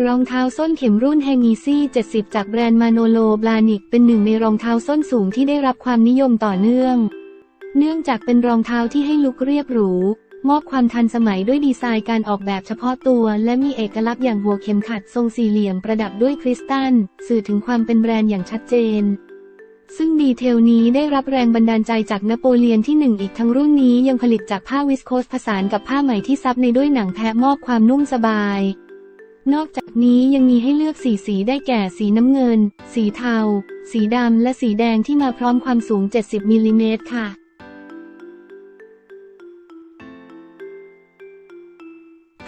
รองเท้าส้นเข็มรุ่นแฮงีซี่ 70 จากแบรนด์มาโนโลบลานิก เป็นหนึ่งในรองเท้าส้นสูงที่ได้รับความนิยมต่อเนื่อง เนื่องจากเป็นรองเท้าที่ให้ลุกเรียบหรู มอบความทันสมัยด้วยดีไซน์การออกแบบเฉพาะตัว และมีเอกลักษณ์อย่างหัวเข็มขัดทรงสี่เหลี่ยมประดับด้วยคริสตัล สื่อถึงความเป็นแบรนด์อย่างชัดเจนซึ่งดีเทลนี้ได้รับแรงบันดาลใจจากนโปเลียนที่หนึ่งอีกทั้งรุ่นนี้ยังผลิตจากผ้าวิสโคสผสานกับผ้าไหมที่ซับในด้วยหนังแพะมอบความนุ่มสบาย นอกจากนี้ยังมีให้เลือกสีสีได้แก่สีน้ำเงิน สีเทา สีดำ และสีแดงที่มาพร้อมความสูง 70มิลลิเมตรค่ะ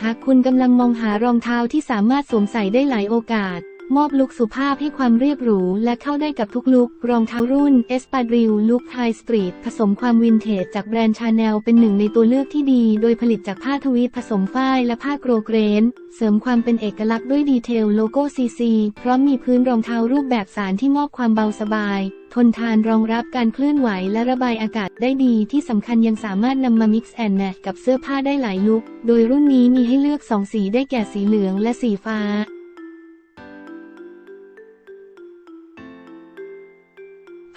หากคุณกำลังมองหารองเท้าที่สามารถสวมใส่ได้หลายโอกาส มอบลุคสุภาพให้ความเรียบหรู และเข้าได้กับทุกลุครองเท้ารุ่น e s p a d r i l ลุคไฮสตรีทผสมความวินเทจจากแบรนด์ชาแนลเป็นหนึ่งในตัวเลือกที่ดี โดยผลิตจากผ้าทวีตผสมฝ้ายและผ้าโกรเกรน เสริมความเป็นเอกลักษณ์ด้วยดีเทลโลโก้ซีซีพร้อมมีพื้นรองเท้ารูปแบบสารที่มอบความเบาสบาย ทนทานรองรับการเคลื่อนไหวและระบายอากาศได้ดีที่สำคัญยังสามารถนำมา mix and match กับเสื้อผ้าได้หลายลุคโดยรุ่นนี้มีให้เลือกสองสีได้แก่สีเหลืองและสีฟ้า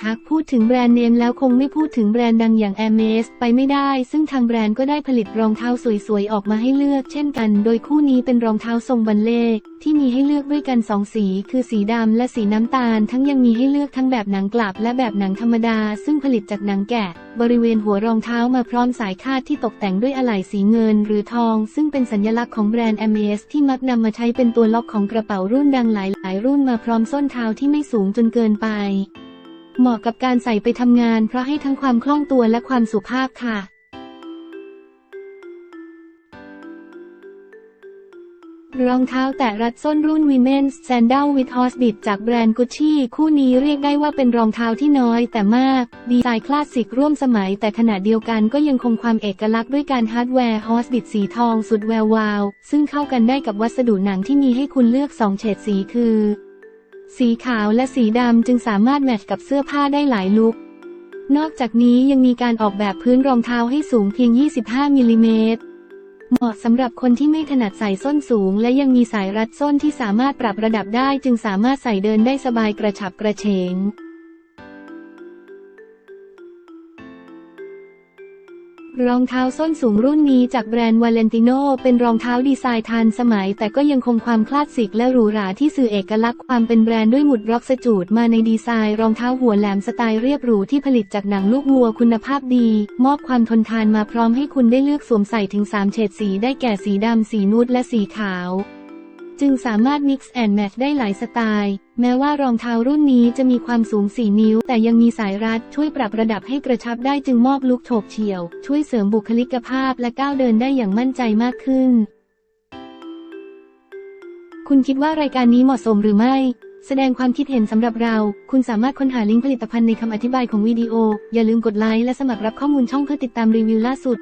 หากพูดถึงแบรนด์เนมแล้วคงไม่พูดถึงแบรนด์ดังอย่าง a i r m e s ไปไม่ได้ ซึ่งทางแบรนด์ก็ได้ผลิตรองเท้าสวยๆ ออกมาให้เลือกเช่นกัน โดยคู่นี้เป็นรองเท้าทรงบัลเล่ที่มีให้เลือกด้วยกันสองสี คือสีดำและสีน้ำตาล ทั้งยังมีให้เลือกทั้งแบบหนังกลับ และแบบหนังธรรมดา ซึ่งผลิตจากหนังแกะ บริเวณหัวรองเท้ามาพร้อมสายคาดที่ตกแต่งด้วยอะไหล่สีเงิน หรือทอง ซึ่งเป็นสัญลักษณ์ของแบรนด์ a i r m e s ที่มักนำมาใช้เป็นตัวล็อกของกระเป๋ารุ่นดังหลายๆรุ่นมาพร้อมส้นเท้าที่ไม่สูงจนเกินไป เหมาะกับการใส่ไปทำงาน เพราะให้ทั้งความคล่องตัวและความสุภาพค่ะ รองเท้าแตะรัดส้นรุ่น Women's Sandal with Horsebit จากแบรนด์ Gucci คู่นี้เรียกได้ว่าเป็นรองเท้าที่น้อยแต่มาก ดีไซน์คลาสสิกร่วมสมัย แต่ขณะเดียวกันก็ยังคงความเอกลักษณ์ด้วยการฮาร์ดแวร์ Horsebit สีทองสุดแวววาว ซึ่งเข้ากันได้กับวัสดุหนังที่มีให้คุณเลือก 2 เฉดสีคือ สีขาวและสีดำจึงสามารถแมทช์กับเสื้อผ้าได้หลายลุคน อกจากนี้ยังมีการออกแบบพื้นรองเท้าให้สูงเพียง 25 มิลลิเมตร เหมาะสำหรับคนที่ไม่ถนัดใส่ส้นสูง และยังมีสายรัดส้นที่สามารถปรับระดับได้จึงสามารถใส่เดินได้สบายกระฉับกระเฉง รองเท้าส้นสูงรุ่นนี้จากแบรนด์วาเลนติโนเป็นรองเท้าดีไซน์ทันสมัย แต่ก็ยังคงความคลาสสิกและหรูหราที่สื่อเอกลักษณ์ความเป็นแบรนด์ด้วยหมุดร็อกสจูดมาในดีไซน์รองเท้าหัวแหลมสไตล์เรียบหรูที่ผลิตจากหนังลูกวัวคุณภาพดี มอบความทนทานมาพร้อมให้คุณได้เลือกสวมใส่ถึง 3 เฉดสีได้แก่สีดำสีนูดและสีขาว จึงสามารถ mix and match ได้หลายสไตล์ แม้ว่ารองเท้ารุ่นนี้จะมีความสูง 4 นิ้ว แต่ยังมีสายรัดช่วยปรับระดับให้กระชับได้จึงมอบลุคโฉบเฉี่ยว ช่วยเสริมบุคลิกภาพและก้าวเดินได้อย่างมั่นใจมากขึ้น คุณคิดว่ารายการนี้เหมาะสมหรือไม่ แสดงความคิดเห็นสำหรับเรา คุณสามารถค้นหาลิงก์ผลิตภัณฑ์ในคำอธิบายของวิดีโอ อย่าลืมกดไลค์และสมัครรับข้อมูลช่องเพื่อติดตามรีวิวล่าสุด